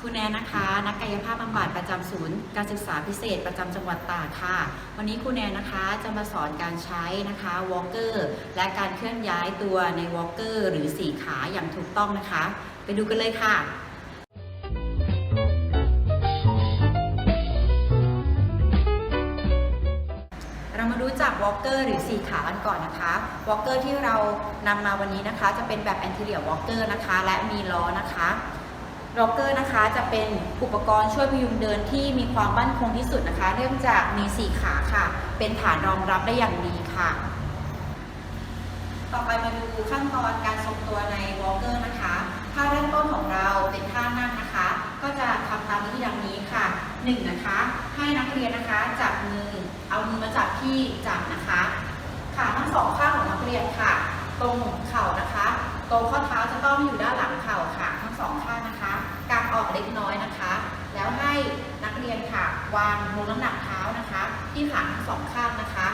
คุณแนนนะคะ นักกายภาพบำบัดประจำศูนย์ การศึกษาพิเศษประจำจังหวัดตากค่ะ วันนี้คุณแนนนะคะจะมาสอนการใช้นะคะวอล์กเกอร์และการเคลื่อนย้ายตัวในวอล์กเกอร์หรือสีขาอย่างถูกต้องนะคะ ไปดูกันเลยค่ะเรามารู้จักวอล์กเกอร์หรือสี่ขากันก่อนนะคะวอล์กเกอร์ที่เรานำมาวันนี้นะคะ จะเป็นแบบแอนติเลียวอล์กเกอร์นะคะ และมีล้อนะคะ วอลเกอร์นะคะจะเป็นอุปกรณ์ช่วยพยุงเดินที่มีความมั่นคงที่สุดนะคะ เนื่องจากมีสี่ขาค่ะ เป็นฐานรองรับได้อย่างดีค่ะ ต่อไปมาดูขั้นตอนการทรงตัวในวอลเกอร์นะคะท่าเริ่มต้นของเราเป็นท่านั่งนะคะ ก็จะทำตามวิธีดังนี้ค่ะหนึ่งนะคะ ให้นักเรียนนะคะจับมือ เอามือมาจับที่จับนะคะขาทั้งสองข้างของนักเรียนค่ะ ตรงเข่านะคะ ตรงข้อเท้าจะต้องอยู่ด้านหลังเข่าค่ะ ทั้งสองข้างนะคะ เล็กน้อยนะคะ แล้วให้นักเรียนค่ะ วางลงน้ำหนักเท้านะคะ ที่ขาทั้งสองข้างนะคะ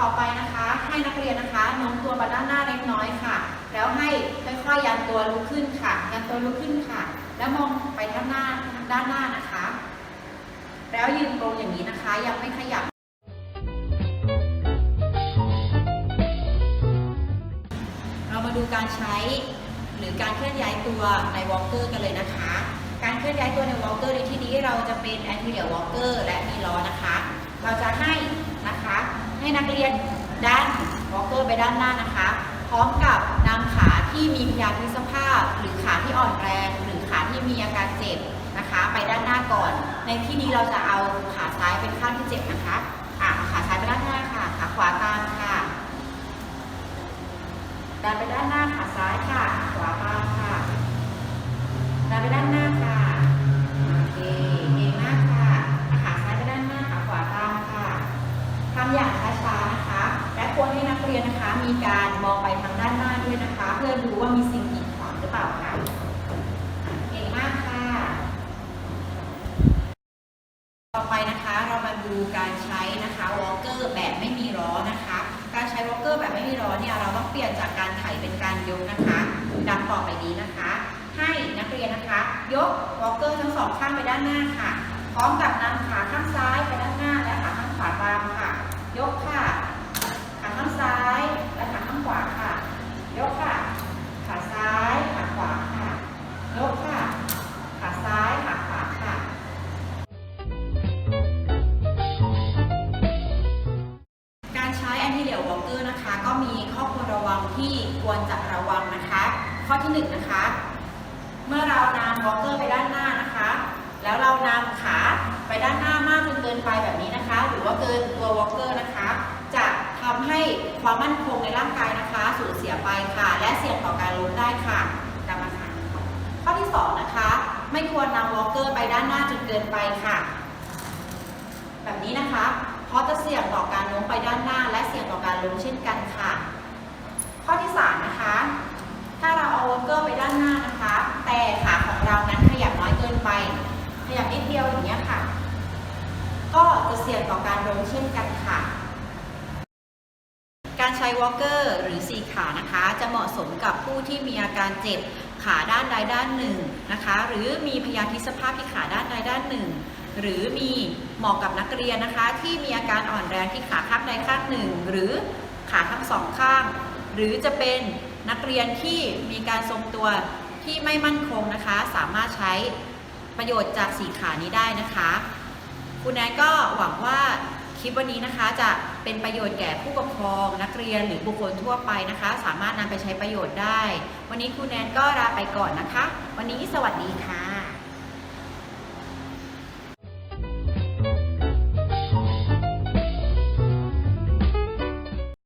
ต่อไปนะคะให้นักเรียนนะคะโน้มตัวมาด้านหน้าเล็กน้อยค่ะ แล้วให้ค่อยๆยันตัวลุกขึ้นค่ะ ยันตัวลุกขึ้นค่ะ แล้วมองไปด้านหน้าด้านหน้านะคะ แล้วยืนตรงอย่างนี้นะคะ ยังไม่ขยับเรามาดูการใช้ หรือการเคลื่อนย้ายตัวในวอล์กเกอร์กันเลยนะคะ การเคลื่อนย้ายตัวในวอล์กเกอร์ในที่นี้เราจะเป็นแอนทีเรียวอล์เกอร์และมีล้อนะคะ เราจะให้นะคะให้นักเรียนด้านวอล์กเกอร์ไปด้านหน้านะคะ พร้อมกับนำขาที่มีพยาธิสภาพ หรือขาที่อ่อนแรง หรือขาที่มีอาการเจ็บนะคะ ไปด้านหน้าก่อน ในที่นี้เราจะเอาขาซ้ายเป็นข้างที่เจ็บนะคะอะขาซ้ายไปด้านหน้าค่ะ ขาขวาตามค่ะ ดันไปด้านหน้าขาซ้ายค่ะ ขวาตามค่ะ ดันไปด้านหน้าค่ะ โอเค เก่งมากค่ะเอาขาซ้ายไปด้านหน้าขาขวาตามค่ะทำอย่างช้าๆนะคะ และควรให้นักเรียนนะคะ มีการมองไปทางด้านหน้าด้วยนะคะ เพื่อดูว่ามีสิ่งกีดขวางหรือเปล่าค่ะเก่งมากค่ะ ต่อไปนะคะเรามาดูการใช้นะคะวอลเกอร์แบบไม่มีล้อนะคะ การใช้วอลเกอร์แบบไม่มีล้อเนี่ยเราต้องเปลี่ยนจากการไถเป็นการยกนะคะดังต่อไปนี้นะคะ ให้นักเรียนนะคะ ยกวอลเกอร์ทั้งสองข้างไปด้านหน้าค่ะ พร้อมกับนำขาข้างซ้าย วอลเกอร์ไปด้านหน้านะคะ แล้วเรานำขาไปด้านหน้ามากจนเกินไปแบบนี้นะคะ หรือว่าเกินตัววอลเกอร์นะคะ จะทำให้ความมั่นคงในร่างกายนะคะสูญเสียไปค่ะ และเสี่ยงต่อการล้มได้ค่ะตามมาค่ะข้อที่สองนะคะ ไม่ควรนำวอลเกอร์ไปด้านหน้าจนเกินไปค่ะ แบบนี้นะคะ เพราะจะเสี่ยงต่อการล้มไปด้านหน้า และเสี่ยงต่อการล้มเช่นกันค่ะ ข้อที่ 3 นะคะ ถ้าเราเอาวอลเกอร์ไปด้านหน้านะคะ แต่ขาของเรานั้นขยับน้อยเกินไป ขยับนิดเดียวอย่างนี้ยค่ะ ก็จะเสี่ยง ต่อการล้มเช่นกันค่ะ การใช้วอลเกอร์หรือสี่ขานะคะ จะเหมาะสมกับผู้ที่มีอาการเจ็บขาด้านใดด้านหนึ่งนะคะ หรือมีพยาธิสภาพที่ขาด้านใดด้านหนึ่ง หรือมีเหมาะกับนักเรียนนะคะ ที่มีอาการอ่อนแรงที่ขาข้างใดข้างหนึ่ง หรือขาทั้งสองข้าง หรือจะเป็นนักเรียนที่มีการทรงตัวที่ไม่มั่นคงนะคะ สามารถใช้ประโยชน์จากสีขานี้ได้นะคะ คุณแอนก็หวังว่าคลิปวันนี้นะคะจะเป็นประโยชน์แก่ผู้ปกครองนักเรียนหรือบุคคลทั่วไปนะคะ สามารถนำไปใช้ประโยชน์ได้ วันนี้คุณแนนก็ลาไปก่อนนะคะ วันนี้สวัสดีค่ะ